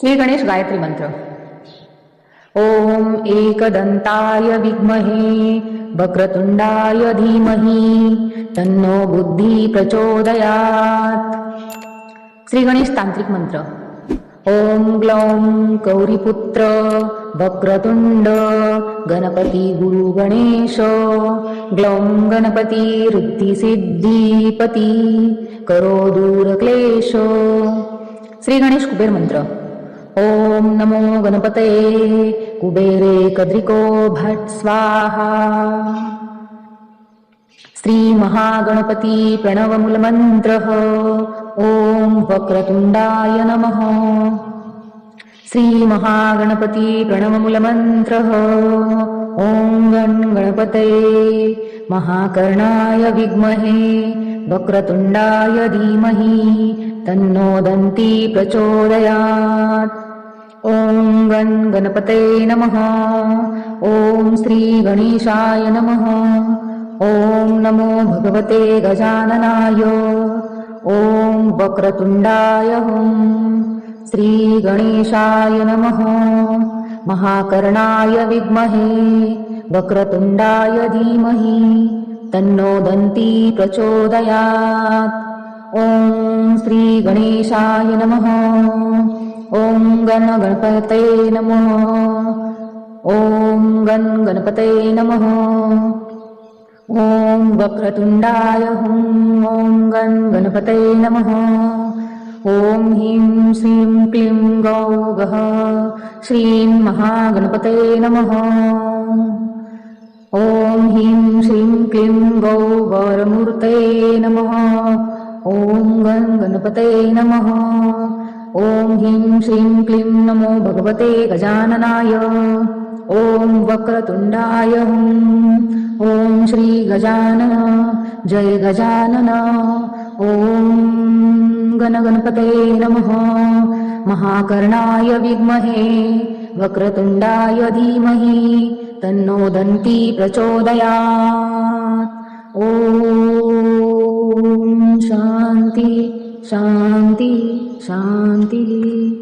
श्री गणेश गायत्री मंत्र. ॐ एकदन्ताय विद्महे वक्रतुंडाय धीमहि तन्नो बुद्धी प्रचोदयात. श्री गणेश तांत्रिक मंत्र. ॐ ग्लौं गौरीपुत्र वक्रतुंड गणपती गुरु गणेश ग्लौं गणपती रिद्धिसिद्धिपती करो दूर क्लेश. श्री गणेश कुबेर मंत्र. ॐ नमो गणपतये कुबेरे कद्रिको भट् स्वाहा। श्रीमहागणपती प्रणवमूलमन्त्रः ॐ वक्रतुण्डाय नमः। श्रीमहागणपती प्रणवमूलमन्त्रः ॐ गण गणपतये महाकर्णाय विद्महे वक्रतुण्डाय धीमहि तन्नो दन्ती प्रचोदयात् ॐ गण गणपतये नमः। ॐ श्रीगणेशाय नमः। ॐ नमो भगवते गजाननाय। ॐ वक्रतुण्डाय हुं। श्रीगणेशाय नमः। महाकर्णाय विद्महे। वक्रतुण्डाय धीमहि। तन्नो दन्ती प्रचोदयात्। ॐ श्रीगणेशाय नमः ॐ गण गणपतये नमः। ॐ गण गणपतये नमः। ॐ वक्रतुण्डाय हुं। ॐ गण गणपतये नमः। ॐ ह्रीं श्रीं क्लीं गौ गः श्रीं महागणपतये नमः। ॐ ह्रीं श्रीं क्लीं गौ गौरमूर्तये नमः। ॐ गण गणपतये नमः ॐ ह्रीं श्रीं क्लीं नमो भगवते गजाननाय। ॐ वक्रतुण्डाय। ॐ श्रीगजानन जय गजानन। ॐ गणगणपतये नमः। महाकर्णाय विद्महे। वक्रतुण्डाय धीमहि। तन्नो दन्ती प्रचोदयात् शान्ति शान्तिः।